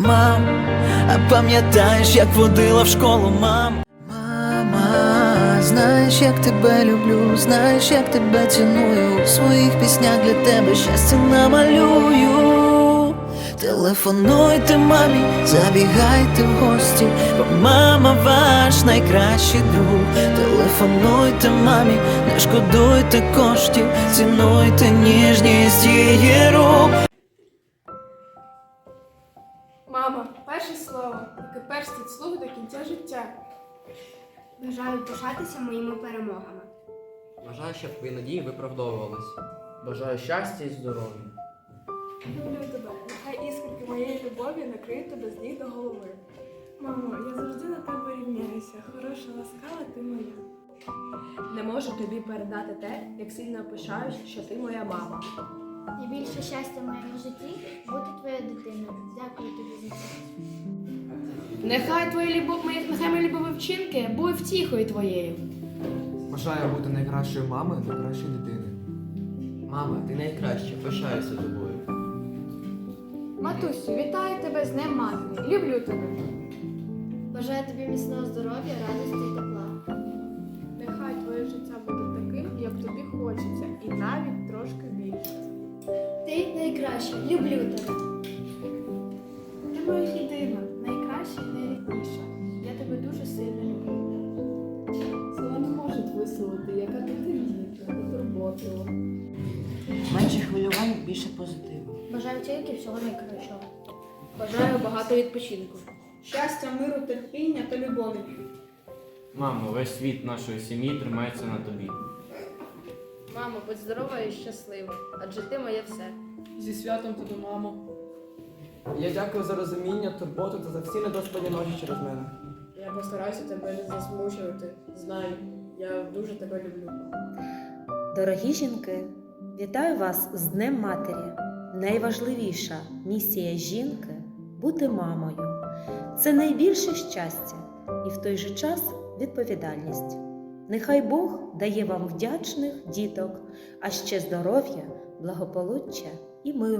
Мам, а пам'ятаєш, як водила в школу, мам? Мама, знаєш, як тебе люблю, знаєш, як тебе ціную. У своїх піснях для тебе щастя намалюю. Телефонуйте мамі, забігайте в гості, бо мама ваш найкращий друг. Телефонуйте мамі, не шкодуйте коштів, цінуйте ніжність її рук. Перше слово, яке перстить слух до кінця життя. Бажаю пишатися моїми перемогами. Бажаю, щоб твої надії виправдовувались. Бажаю щастя і здоров'я. Люблю тебе. Нехай іскорки моєї любові накриють тебе з ніг до голови. Мамо, я завжди на тебе рівняюся. Хороша, ласкава, ти моя. Не можу тобі передати те, як сильно пишаюсь, що ти моя мама. Найбільше щастя в моєму житті бути твоєю дитиною. Дякую тобі за це. Нехай твої любов, мої нехай мої любові вчинки будуть втіхою твоєю. Бажаю бути найкращою мамою для кращої дитини. Мама, ти найкраща, пишаюся тобою. Матусю, вітаю тебе з Днем Матері. Люблю тебе. Бажаю тобі міцного здоров'я, радості і тепла. Нехай твоє життя буде таким, як тобі хочеться, і навіть трошки більше. Ти найкраща, люблю тебе. Моя єдина, найкраща і найрідніша. Я тебе дуже сильно люблю. Слова не можуть висловити, яка ти тендітна, турботлива. Менше хвилювань, більше позитиву. Бажаю тільки всього найкращого. Бажаю багато відпочинку. Щастя, миру, терпіння та любові. Мамо, весь світ нашої сім'ї тримається на тобі. Мамо, будь здорова і щаслива, адже ти моє все. Зі святом тебе, мамо. Я дякую за розуміння, турботу та за всі недоспані ночі через мене. Я постараюся тебе не засмучувати. Знай, я дуже тебе люблю. Дорогі жінки, вітаю вас з Днем Матері. Найважливіша місія жінки бути мамою. Це найбільше щастя і в той же час відповідальність. Нехай Бог дає вам вдячних діток, а ще здоров'я, благополуччя і миру.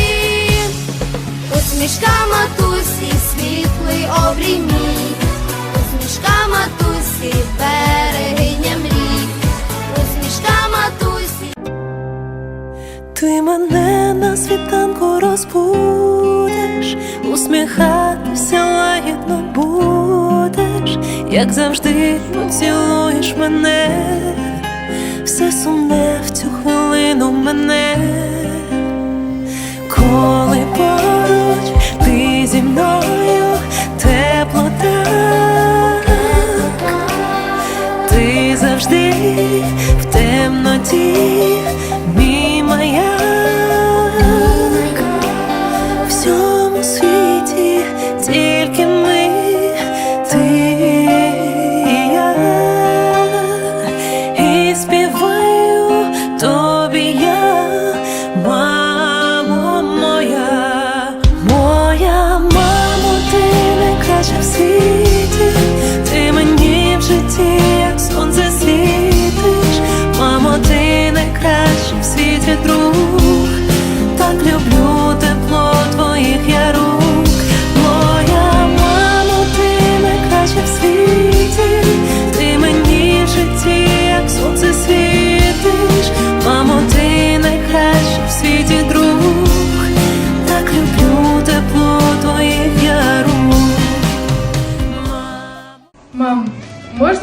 Усмішка матусі, світлий обрій мій. Усмішка матусі, берегиня мрій. Усмішка матусі. Ти мене на світанку розбудеш, усміхатися лагідно будеш, як завжди поцілуєш мене, все сумне в цю хвилину мене,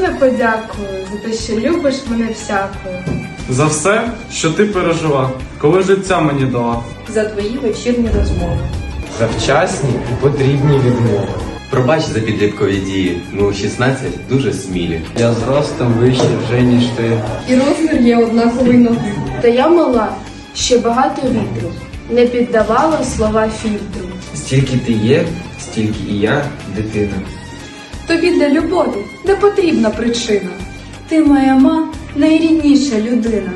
можна подякую за те, що любиш мене всякою? За все, що ти пережила, коли життя мені дала. За твої вечірні розмови. За вчасні і потрібні відмови. Пробач за підліткові дії. Ми у 16 дуже смілі. Я зростом вище вже, ніж ти. І розмір є однаковий ноги. Та я мала, ще багато вітру, не піддавала слова фільтру. Стільки ти є, стільки і я, дитина. Тобі для любові не потрібна причина. Ти моя ма найрідніша людина.